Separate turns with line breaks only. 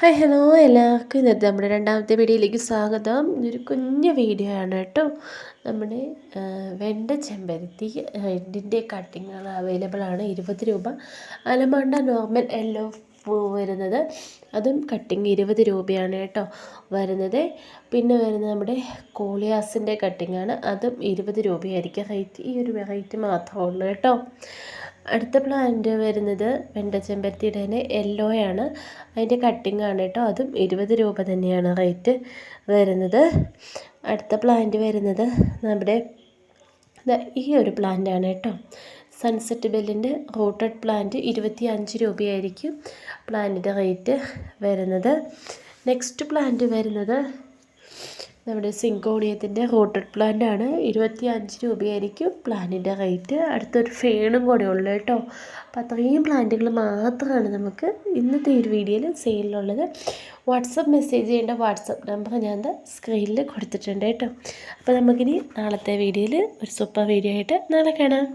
Hi hello എല്ലാവർക്കും. ഇന്നത്തെ നമ്മുടെ രണ്ടാമത്തെ വീഡിയോയിലേക്ക് സ്വാഗതം. ഇതൊരു കുഞ്ഞു വീഡിയോ ആണ് കേട്ടോ. നമ്മുടെ വെണ്ട ചെമ്പരത്തി ഇതിന്റെ കട്ടിങ്ങുകൾ അവൈലബിൾ ആണ്. ഇരുപത് രൂപ. അലമാണ്ട നോർമൽ എല്ലോ വരുന്നത്. അതും കട്ടിങ് ഇരുപത് രൂപയാണ് കേട്ടോ വരുന്നത്. പിന്നെ വരുന്നത് നമ്മുടെ കോളിയാസിന്റെ കട്ടിങ്ങാണ് അതും ഇരുപത് രൂപയായിരിക്കും. റേറ്റ് ഈ ഒരു വെറൈറ്റി മാത്രമേ ഉള്ളൂ കേട്ടോ. അടുത്ത പ്ലാന്റ് വരുന്നത് വെണ്ട ചെമ്പരത്തിയുടെ തന്നെ യെല്ലോയാണ് അതിന്റെ കട്ടിംഗ് ആണ് കേട്ടോ. അതും ഇരുപത് രൂപ തന്നെയാണ് റേറ്റ് വരുന്നത്. അടുത്ത പ്ലാന്റ് വരുന്നത് നമ്മുടെ ഈ ഒരു പ്ലാന്റ് ആണ് കേട്ടോ. സൺസെറ്റ് ബെല്ലിന്റെ റൂട്ടഡ് പ്ലാന്റ് ഇരുപത്തി അഞ്ച് രൂപയായിരിക്കും പ്ലാന്റിന്റെ റേറ്റ് വരുന്നത്. നെക്സ്റ്റ് പ്ലാന്റ് വരുന്നത് നമ്മുടെ സിങ്കോണിയത്തിന്റെ റോട്ടഡ് പ്ലാന്റ് ആണ് ഇരുപത്തി അഞ്ച് രൂപയായിരിക്കും പ്ലാന്റിന്റെ റേറ്റ്. അടുത്തൊരു ഫേണും കൂടെ ഉള്ളു കേട്ടോ. അപ്പോൾ അത്രയും പ്ലാന്റുകൾ മാത്രമാണ് നമുക്ക് ഇന്നത്തെ ഒരു വീഡിയോയിൽ സെയിലുള്ളത് വാട്സപ്പ് മെസ്സേജ് ചെയ്യേണ്ട വാട്സപ്പ് നമ്പർ ഞാൻ സ്ക്രീനിൽ കൊടുത്തിട്ടുണ്ട് കേട്ടോ. അപ്പോൾ നമുക്കിനി നാളത്തെ വീഡിയോയിൽ ഒരു സൂപ്പർ വീഡിയോ ആയിട്ട് നാളെ കാണാം.